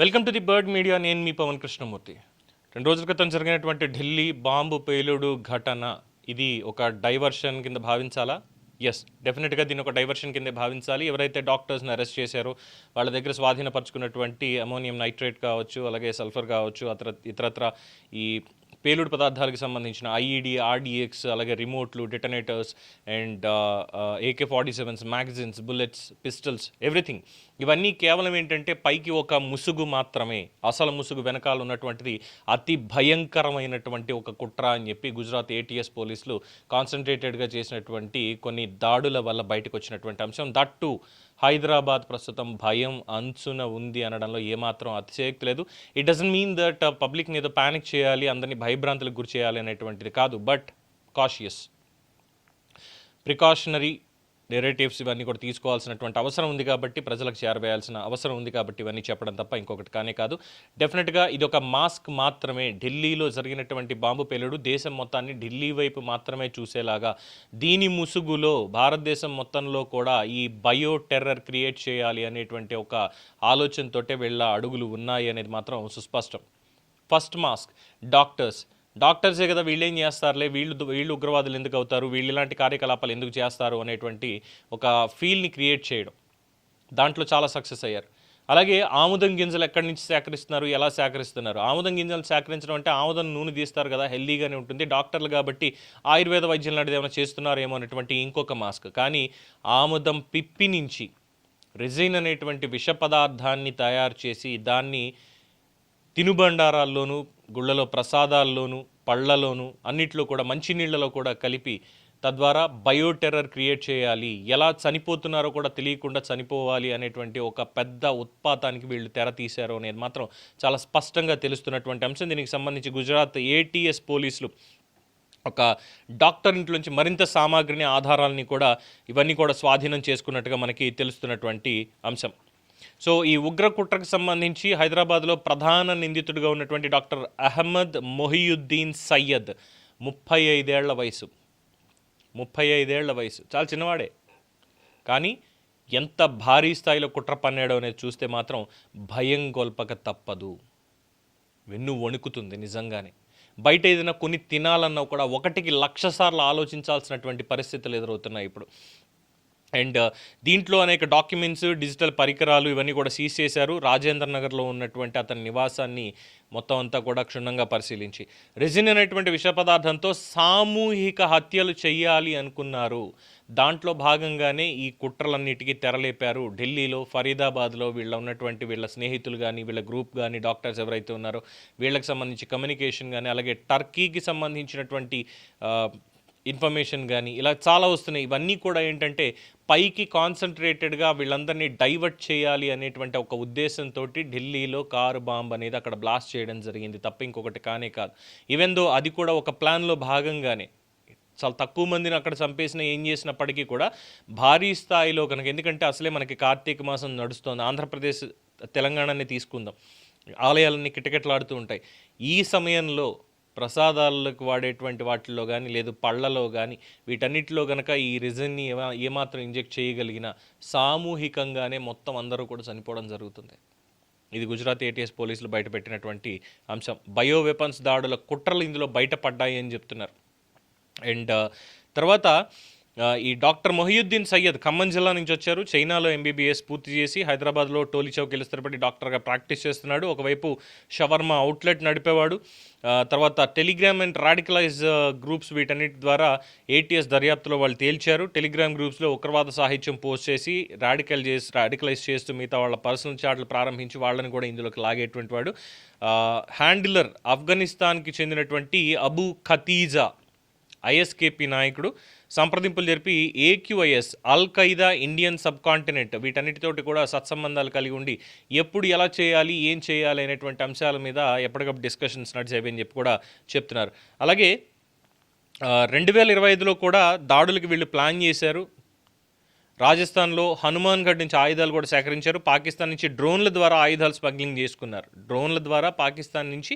Welcome to the bird media నేను మీ పవన్ కృష్ణమూర్తి. రెండు రోజుల క్రితం జరిగినటువంటి ఢిల్లీ బాంబు పేలుడు ఘటన ఇది ఒక డైవర్షన్ కింద భావించాలా? ఎస్ డెఫినెట్గా దీన్ని ఒక డైవర్షన్ కింద భావించాలి. ఎవరైతే డాక్టర్స్ని అరెస్ట్ చేశారో వాళ్ళ దగ్గర స్వాధీనపరచుకున్నటువంటి అమోనియం నైట్రేట్ కావచ్చు అలాగే సల్ఫర్ కావచ్చు అతర ఇతరత్ర ఈ పేలుడు పదార్థాలకు సంబంధించిన ఐఈడి ఆర్డిఎక్స్ అలాగే రిమోట్లు detonators and AK forty sevens magazines bullets pistols everything ఇవన్నీ కేవలం ఏంటంటే పైకి ఒక ముసుగు మాత్రమే అసలు ముసుగు వెనకాల ఉన్నటువంటిది అతి భయంకరమైనటువంటి ఒక కుట్ర అని చెప్పి గుజరాత్ ఏటీఎస్ పోలీసులు కాన్సన్ట్రేటెడ్గా చేసినటువంటి కొన్ని దాడుల వల్ల బయటకు వచ్చినటువంటి అంశం. దట్ టు హైదరాబాద్ ప్రస్తుతం భయం అంచున ఉంది అనడంలో ఏమాత్రం అతిశయక్తి లేదు. ఇట్ డజన్ మీన్ దట్ పబ్లిక్ని ఏదో ప్యానిక్ చేయాలి అందరినీ భయభ్రాంతులకు గురి చేయాలి అనేటువంటిది కాదు బట్ కాషియస్ ప్రికాషనరీ నెరేటివ్స్ ఇవన్నీ కూడా తీసుకోవాల్సినటువంటి అవసరం ఉంది కాబట్టి ప్రజలకు చేరవేయాల్సిన అవసరం ఉంది కాబట్టి ఇవన్నీ చెప్పడం తప్ప ఇంకొకటి కానే కాదు. డెఫినెట్గా ఇది ఒక మాస్క్ మాత్రమే. ఢిల్లీలో జరిగినటువంటి బాంబు పేలుడు దేశం మొత్తాన్ని ఢిల్లీ వైపు మాత్రమే చూసేలాగా దీని ముసుగులో భారతదేశం మొత్తంలో కూడా ఈ బయో టెర్రర్ క్రియేట్ చేయాలి అనేటువంటి ఒక ఆలోచనతోటే వీళ్ళ అడుగులు ఉన్నాయి అనేది మాత్రం సుస్పష్టం. ఫస్ట్ మాస్క్ డాక్టర్స్ డాక్టర్సే కదా వీళ్ళు ఏం చేస్తారులే? వీళ్ళు వీళ్ళు ఉగ్రవాదులు ఎందుకు అవుతారు? వీళ్ళు ఇలాంటి కార్యకలాపాలు ఎందుకు చేస్తారు? అనేటువంటి ఒక ఫీల్ని క్రియేట్ చేయడం. దాంట్లో చాలా సక్సెస్ అయ్యారు. అలాగే ఆముదం గింజలు ఎక్కడి నుంచి సేకరిస్తున్నారు? ఎలా సేకరిస్తున్నారు? ఆముదం గింజలు సేకరించడం అంటే ఆముదం నూనె తీస్తారు కదా హెల్దీగానే ఉంటుంది. డాక్టర్లు కాబట్టి ఆయుర్వేద వైద్యం లాంటిది ఏమైనా చేస్తున్నారేమో అనేటువంటి ఇంకొక మాస్క్. కానీ ఆముదం పిప్పి నుంచి రెజిన్ అనేటువంటి విష పదార్థాన్ని తయారు చేసి దాన్ని తినుబండారాల్లోనూ గుళ్ళలో ప్రసాదాల్లోనూ పళ్ళలోనూ అన్నిట్లో కూడా మంచినీళ్ళలో కూడా కలిపి తద్వారా బయోటెర్రర్ క్రియేట్ చేయాలి. ఎలా చనిపోతున్నారో కూడా తెలియకుండా చనిపోవాలి అనేటువంటి ఒక పెద్ద ఉత్పాతానికి వీళ్ళు తెర తీశారు అనేది మాత్రం చాలా స్పష్టంగా తెలుస్తున్నటువంటి అంశం. దీనికి సంబంధించి గుజరాత్ ఏటీఎస్ పోలీసులు ఒక డాక్టర్ ఇంట్లోంచి మరింత సామాగ్రిని ఆధారాలని కూడా ఇవన్నీ కూడా స్వాధీనం చేసుకున్నట్టుగా మనకి తెలుస్తున్నటువంటి అంశం. సో ఈ ఉగ్ర కుట్రకు సంబంధించి హైదరాబాద్లో ప్రధాన నిందితుడిగా ఉన్నటువంటి డాక్టర్ అహ్మద్ మొహియుద్దీన్ సయ్యద్ ముప్పై ఐదేళ్ళ వయసు. ముప్పై ఐదేళ్ళ వయసు. చాలా చిన్నవాడే. కానీ ఎంత భారీ స్థాయిలో కుట్ర పన్నాడో అనేది చూస్తే మాత్రం భయం గొల్పక తప్పదు. వెన్ను వణుకుతుంది నిజంగానే. బయట ఏదైనా కొన్ని తినాలన్నా కూడా ఒకటికి లక్ష సార్లు ఆలోచించాల్సినటువంటి పరిస్థితులు ఎదురవుతున్నాయి ఇప్పుడు. అండ్ uh, దీంట్లో అనేక డాక్యుమెంట్స్ డిజిటల్ పరికరాలు ఇవన్నీ కూడా సీజ్ చేశారు. రాజేంద్ర నగర్లో ఉన్నటువంటి అతని నివాసాన్ని మొత్తం అంతా కూడా క్షుణ్ణంగా పరిశీలించి. రెజిన్ అనేటువంటి విష పదార్థంతో సామూహిక హత్యలు చేయాలి అనుకున్నారు. దాంట్లో భాగంగానే ఈ కుట్రలన్నిటికీ తెరలేపారు. ఢిల్లీలో ఫరీదాబాద్లో వీళ్ళ ఉన్నటువంటి వీళ్ళ స్నేహితులు కానీ వీళ్ళ గ్రూప్ కానీ డాక్టర్స్ ఎవరైతే ఉన్నారో వీళ్ళకి సంబంధించి కమ్యూనికేషన్ కానీ అలాగే టర్కీకి సంబంధించినటువంటి uh, ఇన్ఫర్మేషన్ కానీ ఇలా చాలా వస్తున్నాయి. ఇవన్నీ కూడా ఏంటంటే పైకి కాన్సన్ట్రేటెడ్గా వీళ్ళందరినీ డైవర్ట్ చేయాలి అనేటువంటి ఒక ఉద్దేశంతో ఢిల్లీలో కారు బాంబ్ అనేది అక్కడ బ్లాస్ట్ చేయడం జరిగింది. తప్ప ఇంకొకటి కానే కాదు. ఈవెన్ దో అది కూడా ఒక ప్లాన్లో భాగంగానే చాలా తక్కువ మందిని అక్కడ చంపేసిన ఏం చేసినప్పటికీ కూడా భారీ స్థాయిలో కనుక ఎందుకంటే అసలే మనకి కార్తీక మాసం నడుస్తోంది. ఆంధ్రప్రదేశ్ తెలంగాణని తీసుకుందాం. ఆలయాలన్నీ కిటకిటలాడుతూ ఉంటాయి. ఈ సమయంలో ప్రసాదాలకు వాడేటువంటి వాటిల్లో కానీ లేదు పళ్ళలో కానీ వీటన్నిటిలో కనుక ఈ రిజన్ని ఏమాత్రం ఇంజెక్ట్ చేయగలిగిన సామూహికంగానే మొత్తం అందరూ కూడా చనిపోవడం జరుగుతుంది. ఇది గుజరాత్ ఏటీఎస్ పోలీసులు బయటపెట్టినటువంటి అంశం. బయో వెపన్స్ దాడుల కుట్రలు ఇందులో బయటపడ్డాయి అని చెప్తున్నారు. అండ్ తర్వాత ఈ డాక్టర్ మొహియుద్దీన్ సయ్యద్ ఖమ్మం జిల్లా నుంచి వచ్చారు. చైనాలో ఎంబీబీఎస్ పూర్తి చేసి హైదరాబాద్లో టోలీ చౌక్ స్థిరపడి డాక్టర్గా ప్రాక్టీస్ చేస్తున్నాడు. ఒకవైపు షవర్మ అవుట్లెట్ నడిపేవాడు. తర్వాత టెలిగ్రామ్ అండ్ రాడికలైజ్ గ్రూప్స్ వీటన్నిటి ద్వారా ఏటీఎస్ దర్యాప్తులో వాళ్ళు తేల్చారు. టెలిగ్రామ్ గ్రూప్స్లో ఉగ్రవాద సాహిత్యం పోస్ట్ చేసి రాడికల్ చేసి రాడికలైజ్ చేస్తూ మిగతా వాళ్ళ పర్సనల్ చాట్లు ప్రారంభించి వాళ్ళని కూడా ఇందులోకి లాగేటువంటి వాడు. హ్యాండిలర్ ఆఫ్ఘనిస్తాన్కి చెందినటువంటి అబు ఖతీజా. ఐఎస్కేపీ నాయకుడు సంప్రదింపులు జరిపి AQIS al Qaeda Indian subcontinent వీటన్నిటితోటి కూడా సత్సంబంధాలు కలిగి ఉండి ఎప్పుడు ఎలా చేయాలి ఏం చేయాలి అనేటువంటి అంశాల మీద ఎప్పటికప్పుడు డిస్కషన్స్ నడిచేవి అని చెప్పి కూడా చెప్తున్నారు. అలాగే రెండు వేల ఇరవై ఐదులో కూడా దాడులకు వీళ్ళు ప్లాన్ చేశారు. రాజస్థాన్లో హనుమాన్గఢ్ నుంచి ఆయుధాలు కూడా సేకరించారు. పాకిస్తాన్ నుంచి డ్రోన్ల ద్వారా ఆయుధాలు స్మగ్లింగ్ చేసుకున్నారు. డ్రోన్ల ద్వారా పాకిస్తాన్ నుంచి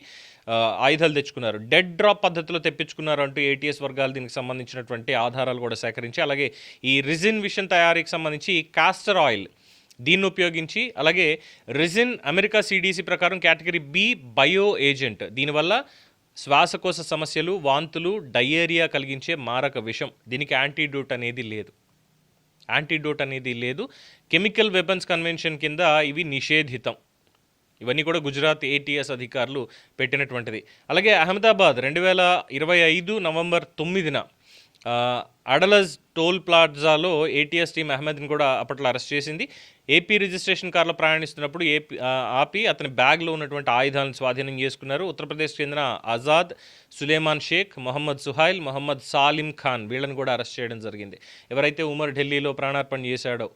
ఆయుధాలు తెచ్చుకున్నారు. డెడ్ డ్రాప్ పద్ధతిలో తెప్పించుకున్నారు అంటూ ఏటీఎస్ వర్గాలు దీనికి సంబంధించినటువంటి ఆధారాలు కూడా సేకరించి అలాగే ఈ రిజిన్ విషన్ తయారీకి సంబంధించి కాస్టర్ ఆయిల్ దీన్ని ఉపయోగించి అలాగే రిజిన్ అమెరికా సిడిసి ప్రకారం కేటగిరీ బి బయో ఏజెంట్. దీనివల్ల శ్వాసకోశ సమస్యలు వాంతులు డయేరియా కలిగించే మారక విషం. దీనికి యాంటీడోట్ అనేది లేదు. యాంటీడోట్ అనేది లేదు. కెమికల్ వెపన్స్ కన్వెన్షన్ కింద ఇవి నిషేధితం. ఇవన్నీ కూడా గుజరాత్ ఏటీఎస్ అధికారులు పెట్టినటువంటిది. అలాగే అహ్మదాబాద్ రెండు వేల ఇరవై ఐదు నవంబర్ తొమ్మిదిన అడలజ్ టోల్ ప్లాజాలో ఏటీఎస్ టీమ్ అహ్మద్ని కూడా అప్పట్లో అరెస్ట్ చేసింది. ఏపీ రిజిస్ట్రేషన్ కార్లో ప్రయాణిస్తున్నప్పుడు ఏపీ ఆపి అతని బ్యాగ్లో ఉన్నటువంటి ఆయుధాలను స్వాధీనం చేసుకున్నారు. ఉత్తరప్రదేశ్ చెందిన ఆజాద్ సులేమాన్ షేక్ మొహమ్మద్ సుహైల్ మొహమ్మద్ సాలిం ఖాన్ వీళ్ళని కూడా అరెస్ట్ చేయడం జరిగింది. ఎవరైతే ఉమర్ ఢిల్లీలో ప్రాణార్పణ చేశాడో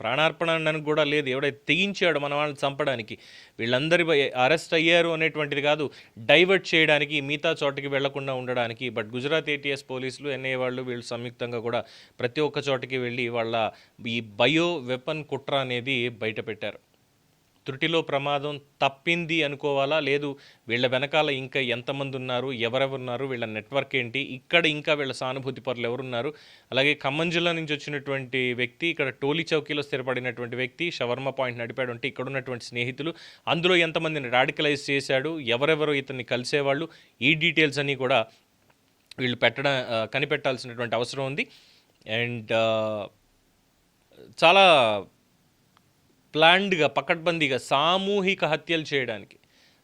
ప్రాణార్పణ అనడానికి కూడా లేదు. ఎవడైతే తెగించాడో మన వాళ్ళని చంపడానికి? వీళ్ళందరి అరెస్ట్ అయ్యారు అనేటువంటిది కాదు. డైవర్ట్ చేయడానికి మిగతా చోటకి వెళ్ళకుండా ఉండడానికి. బట్ గుజరాత్ ఏటీఎస్ పోలీసులు ఎన్ఐ వాళ్ళు వీళ్ళు సంయుక్తంగా కూడా ప్రతి ఒక్క చోటకి వెళ్ళి వాళ్ళ ఈ బయో వెపన్ కుట్ర అనేది బయట పెట్టారు త్రుటిలో ప్రమాదం తప్పింది అనుకోవాలా? లేదు వీళ్ళ వెనకాల ఇంకా ఎంతమంది ఉన్నారు ఎవరెవరున్నారు? వీళ్ళ నెట్వర్క్ ఏంటి? ఇక్కడ ఇంకా వీళ్ళ సానుభూతి పరులు ఎవరున్నారు? అలాగే ఖమ్మం జిల్లా నుంచి వచ్చినటువంటి వ్యక్తి ఇక్కడ టోలీ చౌకీలో స్థిరపడినటువంటి వ్యక్తి షవర్మ పాయింట్ నడిపాడు అంటే ఇక్కడ ఉన్నటువంటి స్నేహితులు. అందులో ఎంతమందిని రాడికలైజ్ చేశాడు? ఎవరెవరు ఇతన్ని కలిసేవాళ్ళు? ఈ డీటెయిల్స్ అన్నీ కూడా వీళ్ళు పెట్టడం కనిపెట్టాల్సినటువంటి అవసరం ఉంది. అండ్ చాలా ప్లాన్డ్గా పకడ్బందీగా సామూహిక హత్యలు చేయడానికి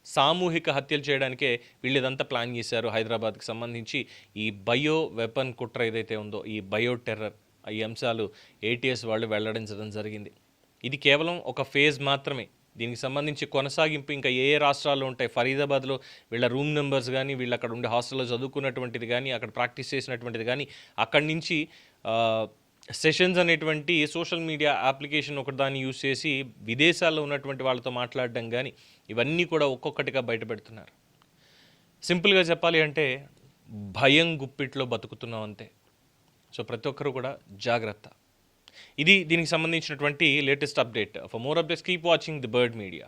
సామూహిక హత్యలు చేయడానికే వీళ్ళు ఇదంతా ప్లాన్ చేశారు హైదరాబాద్కి సంబంధించి. ఈ బయో వెపన్ కుట్ర ఏదైతే ఉందో ఈ బయో టెర్రర్ ఈ అంశాలు ఏటీఎస్ వాళ్ళు వెల్లడించడం జరిగింది. ఇది కేవలం ఒక ఫేజ్ మాత్రమే. దీనికి సంబంధించి కొనసాగింపు ఇంకా ఏ ఏ రాష్ట్రాల్లో ఉంటాయి ఫరీదాబాద్లో వీళ్ళ రూమ్ నెంబర్స్ కానీ వీళ్ళు అక్కడ ఉండే హాస్టల్లో చదువుకున్నటువంటిది కానీ అక్కడ ప్రాక్టీస్ చేసినటువంటిది కానీ అక్కడి నుంచి సెషన్స్ అనేటువంటి సోషల్ మీడియా అప్లికేషన్ ఒకటి దాన్ని యూజ్ చేసి విదేశాల్లో ఉన్నటువంటి వాళ్ళతో మాట్లాడడం కానీ ఇవన్నీ కూడా ఒక్కొక్కటిగా బయటపెడుతున్నారు. సింపుల్గా చెప్పాలి అంటే భయం గుప్పిట్లో బతుకుతున్నాం అంతే. సో ప్రతి ఒక్కరు కూడా జాగ్రత్త. ఇది దీనికి సంబంధించినటువంటి latest update. For more updates keep watching the bird media